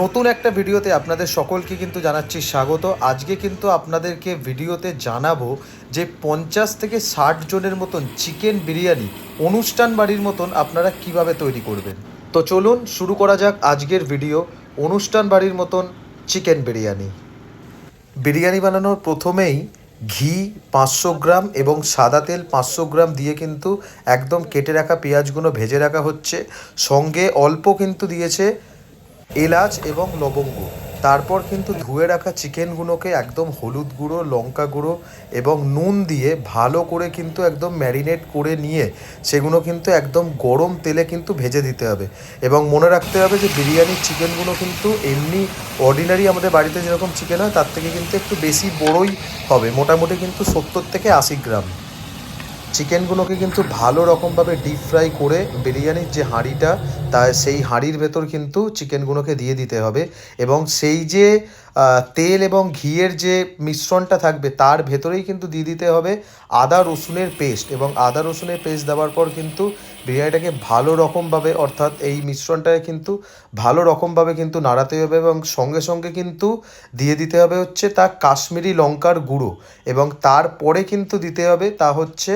নতুন একটা ভিডিওতে আপনাদের সকলকে কিন্তু জানাচ্ছি স্বাগত। আজকে কিন্তু আপনাদেরকে ভিডিওতে জানাব যে পঞ্চাশ থেকে ষাট জনের মতন চিকেন বিরিয়ানি অনুষ্ঠান বাড়ির মতন আপনারা কীভাবে তৈরি করবেন। তো চলুন শুরু করা যাক আজকের ভিডিও অনুষ্ঠান বাড়ির মতন চিকেন বিরিয়ানি। বিরিয়ানি বানানোর প্রথমেই ঘি পাঁচশো গ্রাম এবং সাদা তেল পাঁচশো গ্রাম দিয়ে কিন্তু একদম কেটে রাখা পেঁয়াজগুলো ভেজে রাখা হচ্ছে। সঙ্গে অল্প কিন্তু দিয়েছে এলাচ এবং লবঙ্গ। তারপর কিন্তু ধুয়ে রাখা চিকেনগুলোকে একদম হলুদ গুঁড়ো, লঙ্কা গুঁড়ো এবং নুন দিয়ে ভালো করে কিন্তু একদম ম্যারিনেট করে নিয়ে সেগুলো কিন্তু একদম গরম তেলে কিন্তু ভেজে দিতে হবে। এবং মনে রাখতে হবে যে বিরিয়ানির চিকেনগুলো কিন্তু এমনি অর্ডিনারি আমাদের বাড়িতে যেরকম চিকেন হয়, তার থেকে কিন্তু একটু বেশি বড়ই হবে। মোটামুটি কিন্তু সত্তর থেকে আশি গ্রাম। চিকেনগুলোকে কিন্তু ভালো রকমভাবে ডিপ ফ্রাই করে বিরিয়ানির যে হাঁড়িটা, তা সেই হাঁড়ির ভেতর কিন্তু চিকেনগুলোকে দিয়ে দিতে হবে এবং সেই যে তেল এবং ঘিয়ের যে মিশ্রণটা থাকবে, তার ভেতরেই কিন্তু দিয়ে দিতে হবে আদা রসুনের পেস্ট এবং আদা রসুনের পেস্ট দেওয়ার পর কিন্তু বিরিয়ানিটাকে ভালো রকমভাবে, অর্থাৎ এই মিশ্রণটাকে কিন্তু ভালো রকমভাবে কিন্তু নাড়াতে হবে এবং সঙ্গে সঙ্গে কিন্তু দিয়ে দিতে হবে হচ্ছে তা কাশ্মীরি লঙ্কার গুঁড়ো এবং তারপরে কিন্তু দিতে হবে তা হচ্ছে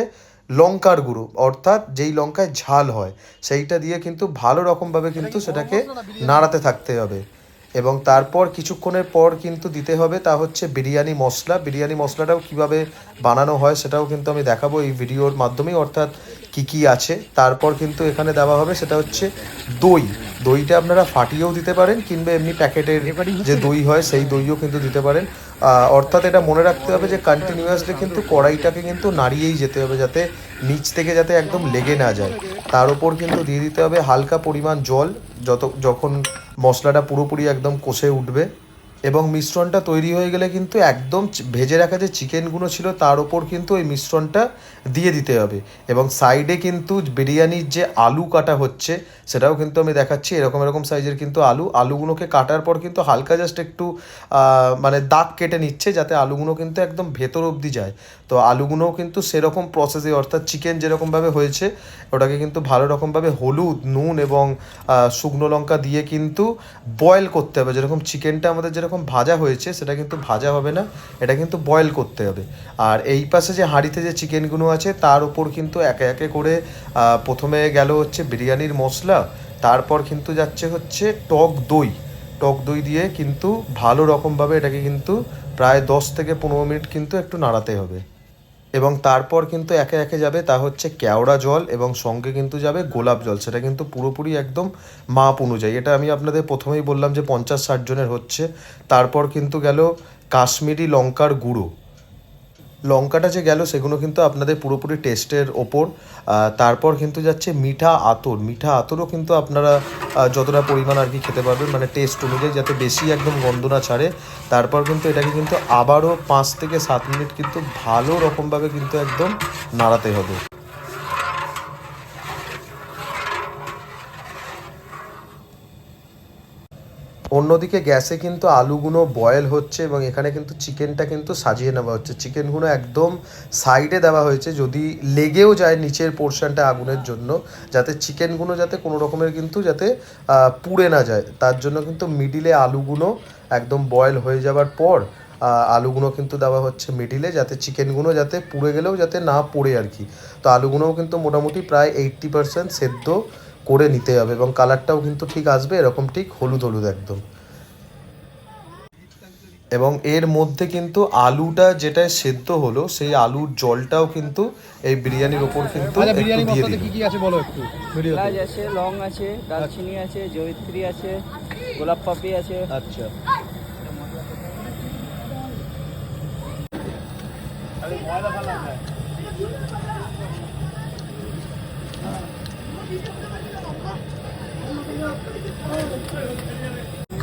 লঙ্কার গুঁড়ো অর্থাৎ যেই লঙ্কায় ঝাল হয় সেইটা দিয়ে কিন্তু ভালো রকমভাবে কিন্তু সেটাকে নাড়াতে থাকতে হবে। এবং তারপর কিছুক্ষণের পর কিন্তু দিতে হবে তা হচ্ছে বিরিয়ানি মশলা। বিরিয়ানি মশলাটাও কীভাবে বানানো হয় সেটাও কিন্তু আমি দেখাবো এই ভিডিওর মাধ্যমেই অর্থাৎ কি কি আছে তারপর কিন্তু এখানে দেওয়া হবে সেটা হচ্ছে দই। দইটা আপনারা ফাটিয়েও দিতে পারেন কিংবা এমনি প্যাকেটের যে দই হয় সেই দইও কিন্তু দিতে পারেন। অর্থাৎ এটা মনে রাখতে হবে যে কন্টিনিউয়াসলি কিন্তু কড়াইটাকে কিন্তু নাড়িয়েই যেতে হবে যাতে নিচ থেকে যাতে একদম লেগে না যায়। তার উপর কিন্তু দিয়ে দিতে হবে হালকা পরিমাণ জল যত যখন মশলাটা পুরোপুরি একদম কষে উঠবে। এবং মিশ্রণটা তৈরি হয়ে গেলে কিন্তু একদম ভেজে রাখা যে চিকেনগুলো ছিল তার ওপর কিন্তু ওই মিশ্রণটা দিয়ে দিতে হবে। এবং সাইডে কিন্তু বিরিয়ানির যে আলু কাটা হচ্ছে, সেটাও কিন্তু আমি দেখাচ্ছি। এরকম এরকম সাইজের কিন্তু আলু। আলুগুলোকে কাটার পর কিন্তু হালকা জাস্ট একটু মানে দাগ কেটে নিচ্ছে যাতে আলুগুলো কিন্তু একদম ভেতর অবধি যায়। তো আলুগুলোও কিন্তু সেরকম প্রসেসে অর্থাৎ চিকেন যেরকমভাবে হয়েছে, ওটাকে কিন্তু ভালো রকমভাবে হলুদ, নুন এবং শুকনো লঙ্কা দিয়ে কিন্তু বয়েল করতে হবে। যেরকম চিকেনটা আমাদের যেরকম ভাজা হয়েছে, সেটা কিন্তু ভাজা হবে না, এটা কিন্তু বয়েল করতে হবে। আর এই পাশে যে হাঁড়িতে যে চিকেনগুলো আছে, তার উপর কিন্তু একে একে করে প্রথমে গেল হচ্ছে বিরিয়ানির মশলা, তারপর কিন্তু যাচ্ছে হচ্ছে টক দই। টক দই দিয়ে কিন্তু ভালো রকমভাবে এটাকে কিন্তু প্রায় দশ থেকে পনেরো মিনিট কিন্তু একটু নাড়াতে হবে। এবং তারপর কিন্তু একে একে যাবে তা হচ্ছে কেওড়া জল এবং সঙ্গে কিন্তু যাবে গোলাপ জল। সেটা কিন্তু পুরোপুরি একদম মাপ অনুযায়ী। এটা আমি আপনাদের প্রথমেই বললাম যে পঞ্চাশ ষাট জনের হচ্ছে। তারপর কিন্তু গেল কাশ্মীরি লঙ্কার গুঁড়ো। লঙ্কাটা যে গেল, সেগুলো কিন্তু আপনাদের পুরোপুরি টেস্টের ওপর। তারপর কিন্তু যাচ্ছে মিঠা আতর। মিঠা আতরও কিন্তু আপনারা যতটা পরিমাণ আর কি খেতে পারবেন মানে টেস্ট অনুযায়ী যাতে বেশি একদম গন্ধ না ছাড়ে। তারপর কিন্তু এটাকে কিন্তু আবারও পাঁচ থেকে সাত মিনিট কিন্তু ভালো রকমভাবে কিন্তু একদম নাড়াতে হবে। অন্যদিকে গ্যাসে কিন্তু আলুগুলো বয়েল হচ্ছে এবং এখানে কিন্তু চিকেনটা কিন্তু সাজিয়ে নেওয়া হচ্ছে। চিকেনগুলো একদম সাইডে দেওয়া হয়েছে যদি লেগেও যায় নিচের পোর্শনটা আগুনের জন্য, যাতে চিকেনগুলো যাতে কোনো রকমের কিন্তু যাতে পুড়ে না যায়। তার জন্য কিন্তু মিডিলে আলুগুলো একদম বয়েল হয়ে যাওয়ার পর আলুগুলো কিন্তু দেওয়া হচ্ছে মিডিলে যাতে চিকেনগুলো যাতে পুড়ে গেলেও যাতে না পড়ে আর কি। তো আলুগুলোও কিন্তু মোটামুটি প্রায় এইট্টি পার্সেন্ট সেদ্ধ করে নিতে হবে এবং কালারটাও কিন্তু ঠিক আসবে এরকম ঠিক হলুদ হলুদ একদম। এবং এর মধ্যে কিন্তু আলুটা যেটা সেদ্ধ হলো সেই আলুর জলটাও কিন্তু এই বিরিয়ানির ওপর কিন্তু আচ্ছা একটু বিরিয়ানি দিয়ে দিন কি কি আছে বলো একটু এলাচ আছে লং আছে দারচিনি আছে জয়িত্রী আছে গোলাপ পাপড়ি আছে। আচ্ছা।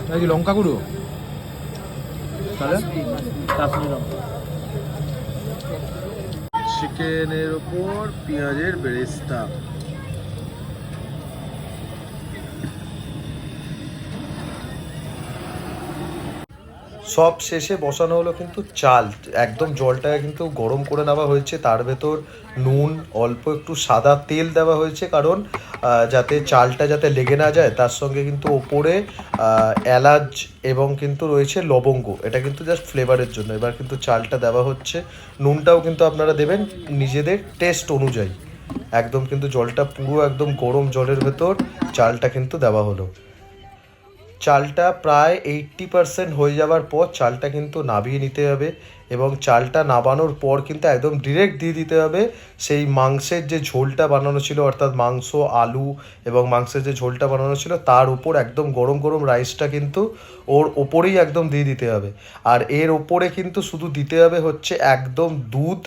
এই কি লঙ্কা গুঁড়ো তাহলে কাশ্মীরি লঙ্কা চিকেনের ওপর পেঁয়াজের বেরেস্তা সব শেষে বসানো হলো কিন্তু চাল। একদম জলটা কিন্তু গরম করে নেওয়া হয়েছে। তার ভেতর নুন, অল্প একটু সাদা তেল দেওয়া হয়েছে কারণ যাতে চালটা যাতে লেগে না যায়, তার সঙ্গে কিন্তু ওপরে এলাচ এবং কিন্তু রয়েছে লবঙ্গ। এটা কিন্তু জাস্ট ফ্লেভারের জন্য। এবার কিন্তু চালটা দেওয়া হচ্ছে। নুনটাও কিন্তু আপনারা দেবেন নিজেদের টেস্ট অনুযায়ী। একদম কিন্তু জলটা পুরো একদম গরম জলের ভেতর চালটা কিন্তু দেওয়া হলো। চালটা প্রায় এইট্টি পার্সেন্ট হয়ে যাওয়ার পর চালটা কিন্তু নাবিয়ে নিতে হবে এবং চালটা নাবানোর পর কিন্তু একদম ডিরেক্ট দিয়ে দিতে হবে। সেই মাংসের যে ঝোলটা বানানো ছিল, অর্থাৎ মাংস, আলু এবং মাংসের যে ঝোলটা বানানো ছিল, তার উপর একদম গরম গরম রাইসটা কিন্তু ওর ওপরেই একদম দিয়ে দিতে হবে। আর এর ওপরে কিন্তু শুধু দিতে হবে হচ্ছে একদম দুধ,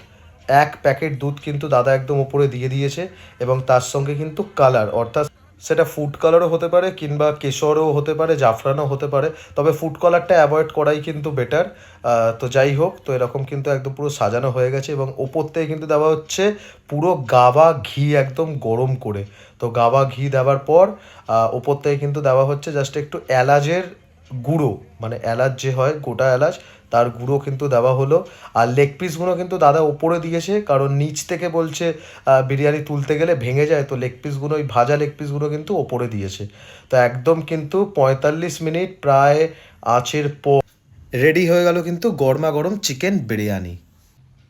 এক প্যাকেট দুধ কিন্তু দাদা একদম ওপরে দিয়ে দিয়েছে এবং তার সঙ্গে কিন্তু কালার অর্থাৎ সেটা ফুড কালারও হতে পারে কিংবা কেশরও হতে পারে, জাফরানও হতে পারে। তবে ফুড কালারটা অ্যাভয়েড করাই কিন্তু বেটার তো যাই হোক, তো এরকম কিন্তু একদম পুরো সাজানো হয়ে গেছে এবং ওপর থেকে কিন্তু দেওয়া হচ্ছে পুরো গাবা ঘি একদম গরম করে। তো গাবা ঘি দেওয়ার পর ওপর থেকে কিন্তু দেওয়া হচ্ছে জাস্ট একটু এলাচের গুঁড়ো। মানে এলাচ যে হয়, গোটা এলাচ তার গুঁড়ো কিন্তু দেওয়া হলো। আর লেগ পিসগুলো কিন্তু দাদা ওপরে দিয়েছে, কারণ নিচ থেকে বলছে বিরিয়ানি তুলতে গেলে ভেঙে যায়, তো লেগ পিসগুলো ওই ভাজা লেগ পিসগুলো কিন্তু ওপরে দিয়েছে। তো একদম কিন্তু পঁয়তাল্লিশ মিনিট প্রায় আঁচের পর রেডি হয়ে গেল কিন্তু গরমা গরম চিকেন বিরিয়ানি।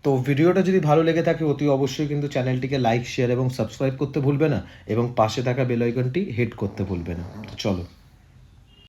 তো ভিডিওটা যদি ভালো লেগে থাকে, অতি অবশ্যই কিন্তু চ্যানেলটিকে লাইক শেয়ার এবং সাবস্ক্রাইব করতে ভুলবে না, এবং পাশে থাকা বেল আইকনটি হিট করতে ভুলবে না। চলো।